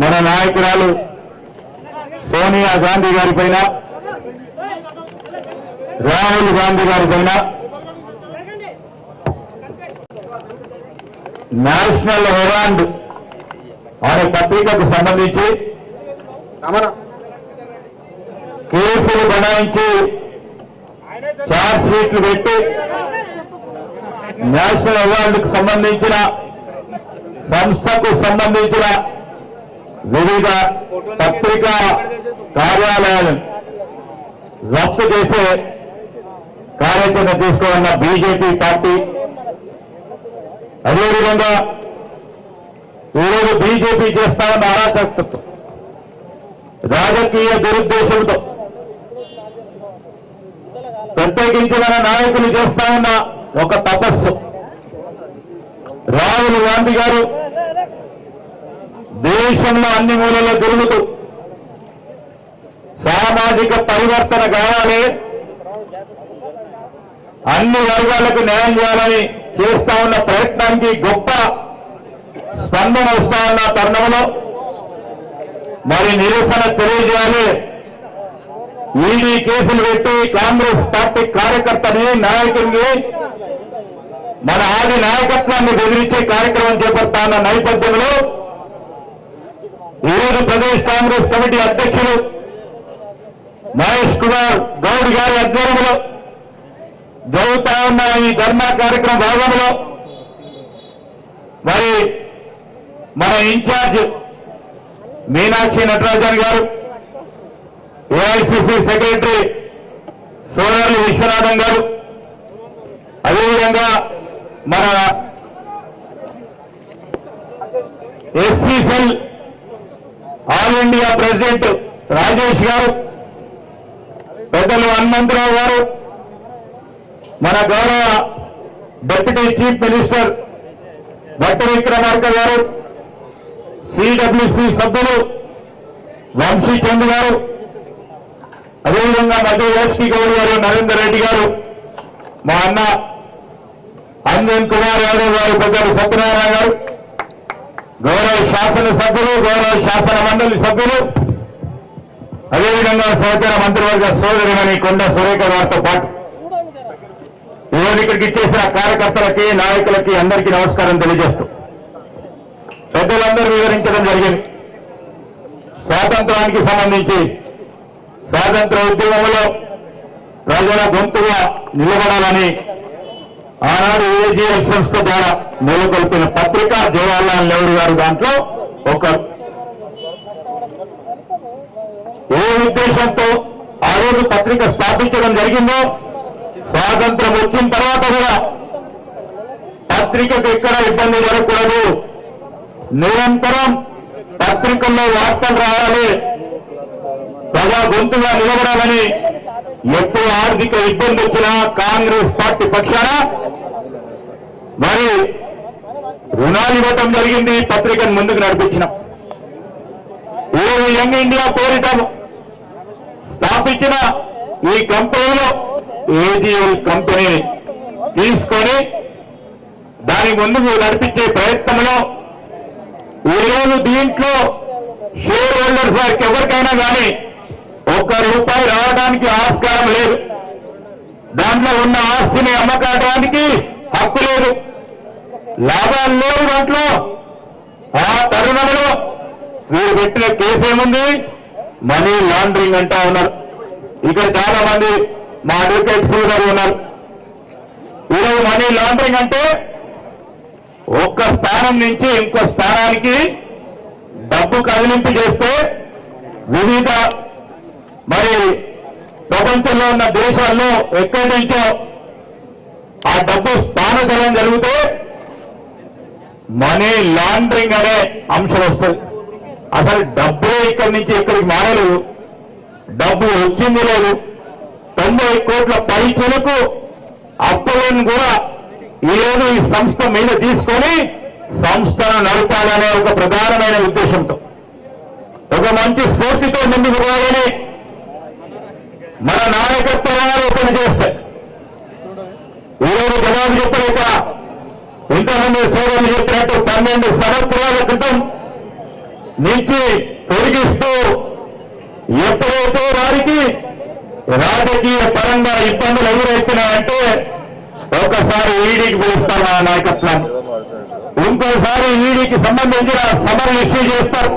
మన నాయకురాలు సోనియా గాంధీ గారి పైన రాహుల్ గాంధీ గారి పైన నేషనల్ హెరాండ్ అనే పత్రికకు సంబంధించి కేసులు బనాయించి చార్జ్ షీట్లు పెట్టి నేషనల్ అవార్డుకు సంబంధించిన సంస్థకు సంబంధించిన వివిధ పత్రికా కార్యాలయాలను రద్దు చేసే కార్యాచరణ తీసుకోవాలన్న బీజేపీ పార్టీ అదేవిధంగా ఈరోజు బీజేపీ చేస్తా ఉన్న అరాచకత్వం రాజకీయ దురుద్దేశంతో ప్రత్యేకించి మన నాయకులు చేస్తా ఉన్న ఒక తపస్సు. రాహుల్ గాంధీ గారు దేశంలో అన్ని మూలలో తిరుగుతూ సామాజిక పరివర్తన కావాలి. అన్ని వర్గాలకు న్యాయం చేయాలని చేస్తా ఉన్న ప్రయత్నానికి గొప్ప స్పందన వస్తా ఉన్న తరుణంలో మరి నిరసన తెలియజేయాలి. ఈడీ కేసులు పెట్టి కాంగ్రెస్ పార్టీ కార్యకర్తని నాయకుడిని మన ఆది నాయకత్వాన్ని బెదిరించే కార్యక్రమం చేపడతా ఉన్న నేపథ్యంలో ఈరోజు ప్రదేశ్ కాంగ్రెస్ కమిటీ అధ్యక్షులు మహేష్ కుమార్ గౌడ్ గారి ఆధ్వర్యంలో జరుగుతా ఉన్న ఈ ధర్నా కార్యక్రమ భాగంలో మరి మన ఇన్ఛార్జ్ మీనాక్షి నటరాజన్ గారు ఏఐసిసి సెక్రటరీ సోదరులు విశ్వనాథం గారు అదేవిధంగా మన SC cell all India president Rajesh garu పెద్దలు హనుమంతరావు గారు మన గౌరవ deputy chief minister Bhatti Vikramarka garu CWC సభ్యులు వంశీ చంద్ గారు అదేవిధంగా మధు ఎస్టీ గౌడ్ గారు నరేందర్ రెడ్డి గారు మా అన్న అంజన్ కుమార్ యాదవ్ గారు పెద్దలు సత్యనారాయణ గారు గౌరవ శాసన సభ్యులు గౌరవ శాసన మండలి సభ్యులు అదేవిధంగా సహచర మంత్రివర్గ సోదరిమణి కొండ సురేఖ గారితో పాటు ఈరోజు ఇక్కడికి ఇచ్చేసిన కార్యకర్తలకి నాయకులకి అందరికీ నమస్కారం తెలియజేస్తూ పెద్దలందరూ వివరించడం జరిగింది. స్వాతంత్రానికి సంబంధించి స్వాతంత్ర ఉద్యమంలో ప్రజల గొంతుగా నిలబడాలని ఆనాడు ఏజీఎల్ సంస్థ ద్వారా నెలకొల్పిన పత్రిక జవహర్లాల్ నెహ్రూ గారు దాంట్లో ఒక ఏ ఉద్దేశంతో ఆ రోజు పత్రిక స్థాపించడం జరిగిందో స్వాతంత్రం వచ్చిన తర్వాత కూడా పత్రికకు ఎక్కడ ఇబ్బంది జరగకూడదు నిరంతరం పత్రికల్లో వార్తలు రావాలి. ప్రజా గొంతుగా నిలబడాలని ఎప్పుడు ఆర్థిక ఇబ్బంది వచ్చినా కాంగ్రెస్ పార్టీ పక్షాన మరి రుణాలు ఇవ్వటం జరిగింది ఈ పత్రికను ముందుకు నడిపించిన. ఈరోజు యంగ్ ఇండియా పేరిట స్థాపించిన ఈ కంపెనీలో ఏజీఎల్ కంపెనీని తీసుకొని దాని ముందుకు నడిపించే ప్రయత్నంలో ఈరోజు దీంట్లో షేర్ హోల్డర్స్ వారికి ఎవరికైనా కానీ ఒక్క రూపాయి రావడానికి ఆస్కారం లేదు. దాంట్లో ఉన్న ఆస్తిని అమ్మకాడడానికి హక్కు లేదు. లాభాలు లేవు దాంట్లో. ఆ తరుణంలో వీరు పెట్టిన కేసు ఏముంది? మనీ లాండరింగ్ అంటా ఉన్నారు. ఇక్కడ చాలా మంది మా అడ్వకేట్ సోదరు ఉన్నారు. ఈరోజు మనీ లాండరింగ్ అంటే ఒక్క స్థానం నుంచి ఇంకో స్థానానికి డబ్బు కదిలింపు చేస్తే వివిధ మరి ప్రపంచంలో ఉన్న దేశాల్లో ఎక్కడి నుంచో ఆ డబ్బు స్థానగలం జరిగితే మనీ లాండరింగ్ అనే అంశం వస్తుంది. అసలు డబ్బు ఇక్కడి నుంచి ఇక్కడికి మారలేదు. డబ్బు వచ్చింది లేదు. తొంభై కోట్ల పైచలకు అప్పులను కూడా ఈరోజు ఈ సంస్థ మీద తీసుకొని సంస్థను నడపాలనే ఒక ప్రధానమైన ఉద్దేశంతో. ఒక మంచి స్ఫూర్తితో ముందుకు రావాలని మన నాయకత్వం ఆలోచన ఈరోజు జవాబు చెప్పలేక ఇంతమంది సోదరులు చెప్పినట్టు పన్నెండు సంవత్సరాల క్రితం నుంచి తొలగిస్తూ ఎప్పుడైతే వారికి రాజకీయ పరంగా ఇబ్బందులు ఎదురవుతున్నాయంటే ఒకసారి ఈడీకి పిలుస్తారు నా నాయకత్వాన్ని ఇంకోసారి ఈడీకి సంబంధించిన సమర్ ఇష్యూ చేస్తారు.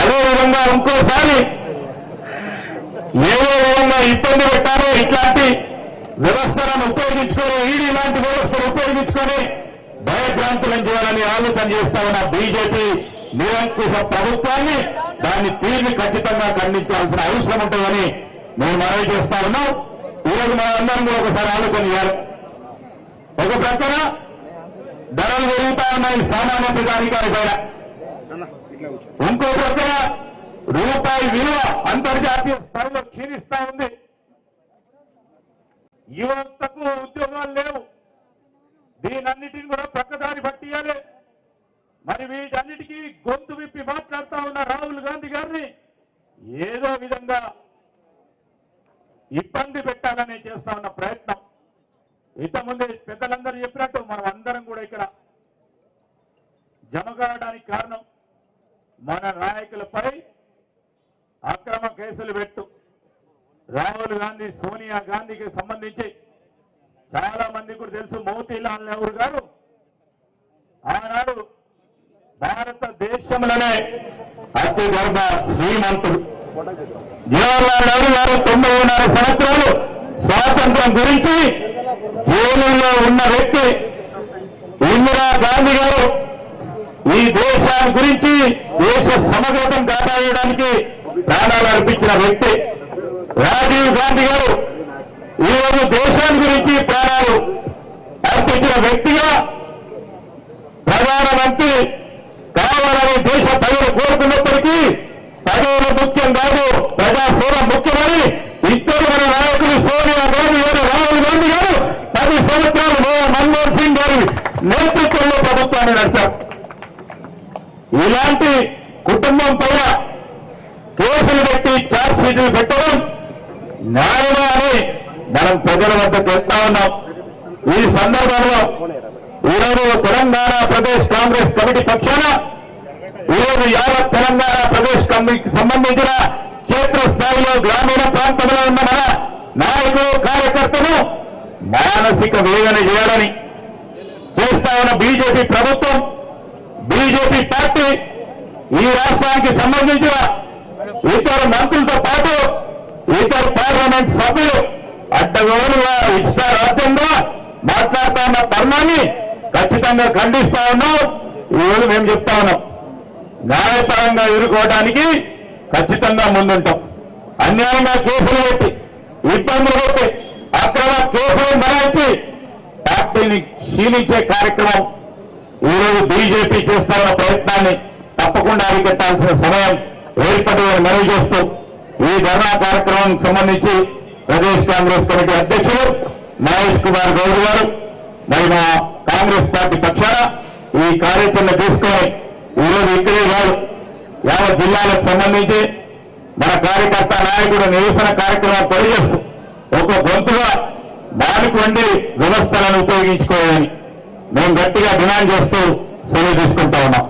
అదేవిధంగా ఇంకోసారి ఏదో విధంగా ఇబ్బంది పెట్టారో ఇట్లాంటి వ్యవస్థలను ఉపయోగించుకొని ఈడీ లాంటి వ్యవస్థను ఉపయోగించుకొని భయభ్రాంతులను చేయాలని ఆలోచన చేస్తా ఉన్న బీజేపీ నిరంకుశ ప్రభుత్వాన్ని దాన్ని తీర్ని ఖచ్చితంగా ఖండించాల్సిన అవసరం ఉంటుందని మేము మనవి చేస్తా ఉన్నాం. ఈరోజు మనందరం కూడా ఒకసారి ఆలోచన చేయాలి. ఒక ప్రక్కన ధరలు పెరుగుతా ఉన్నాయి సామాన్య ప్రజానికాని పైన. ఇంకో ప్రక్కన రూపాయి విలువ అంతర్జాతీయ స్థాయిలో క్షీణిస్తా ఉంది. యువతకు ఉద్యోగాలు లేవు. దీనన్నిటిని కూడా పక్కదారి పట్టియాలి. మరి వీటన్నిటికీ గొంతు విప్పి మాట్లాడుతా ఉన్న రాహుల్ గాంధీ గారిని ఏదో విధంగా ఇబ్బంది పెట్టాలని చేస్తా ఉన్న ప్రయత్నం. ఇంతకుముందే పెద్దలందరూ చెప్పినట్టు మనం అందరం కూడా ఇక్కడ జమ కావడానికి కారణం మన నాయకులపై అక్రమ కేసులు పెట్టి రాహుల్ గాంధీ సోనియా గాంధీకి సంబంధించి చాలా మంది కూడా తెలుసు మోతీలాల్ నెహ్రూ గారు. ఆనాడు భారతదేశంలోనే అతి గర్భ శ్రీమంతుడు. జవహర్లాల్ నెహ్రూ గారు తొంభైన్నర సంవత్సరాలు స్వాతంత్రం గురించి జైలులో ఉన్న వ్యక్తి ఇందిరా గాంధీ గారు ఈ దేశాన్ని గురించి దేశ సమగ్రతం కాపాడడానికి ప్రాణాలు అర్పించిన వ్యక్తి. రాజీవ్ గాంధీ గారు ఈరోజు దేశాన్ని గురించి ప్రాణాలు అర్పించిన వ్యక్తిగా ప్రధానమంత్రి కావాలని దేశ ప్రజలు కోరుకున్నప్పటికీ ప్రజలు ముఖ్యం కాదు ప్రజాసేవ ముఖ్యమని ఇద్దరు మన నాయకులు సోనియా గాంధీ గారు రాహుల్ గాంధీ గారు పది సంవత్సరాలు మన్మోహన్ సింగ్ గారి నేతృత్వంలో ప్రభుత్వాన్ని నడిపారు ఇలాంటి కుటుంబం పైన కేసులు పెట్టి ఛార్జ్ షీట్లు పెట్టడం న్యాయమా అని మనం ప్రజల వద్దకు వెళ్తా ఉన్నాం. ఈ సందర్భంలో ఈరోజు తెలంగాణ ప్రదేశ్ కాంగ్రెస్ కమిటీ పక్షాన ఈరోజు యావత్ తెలంగాణ ప్రదేశ్ కమిటీకి సంబంధించిన క్షేత్రస్థాయిలో గ్రామీణ ప్రాంతంలో ఉన్న మన నాయకులు కార్యకర్తలు మానసిక వేదన చేయాలని చేస్తా ఉన్న బీజేపీ ప్రభుత్వం బీజేపీ పార్టీ ఈ రాష్ట్రానికి సంబంధించిన ఇతర మంత్రులతో పాటు ఇతర పార్లమెంట్ సభ్యులు అడ్డగోలుగా ఇష్ట రాజ్యంగా మాట్లాడుతా ఉన్న తరుణాన్ని ఖచ్చితంగా ఖండిస్తా ఉన్నాం. ఈరోజు మేము చెప్తా ఉన్నాం. న్యాయపరంగా ఎదుర్కోవడానికి ఖచ్చితంగా ముందుంటాం. అన్యాయంగా కేసులు పెట్టి ఇబ్బందులు పెట్టి అక్రమ కేసులు మరాయించి పార్టీని క్షీణించే కార్యక్రమం ఈరోజు బీజేపీ చేస్తున్న ప్రయత్నాన్ని తప్పకుండా అరికట్టాల్సిన సమయం ఏర్పడి మనవి చేస్తూ ఈ ధర్నా కార్యక్రమానికి సంబంధించి ప్రదేశ్ కాంగ్రెస్ కమిటీ అధ్యక్షులు మహేష్ కుమార్ గౌడ్ గారు మరి మా కాంగ్రెస్ పార్టీ పక్షాన ఈ కార్యాచరణ తీసుకొని ఈరోజు ఇక్కడే కాదు యావత్ జిల్లాలకు సంబంధించి మన కార్యకర్త నాయకుడు నిరసన కార్యక్రమం తెలియజేస్తూ ఒక గొంతుగా దానికి వండి వ్యవస్థలను ఉపయోగించుకోవాలని మేము గట్టిగా డిమాండ్ చేస్తూ సెలవు తీసుకుంటా ఉన్నాం.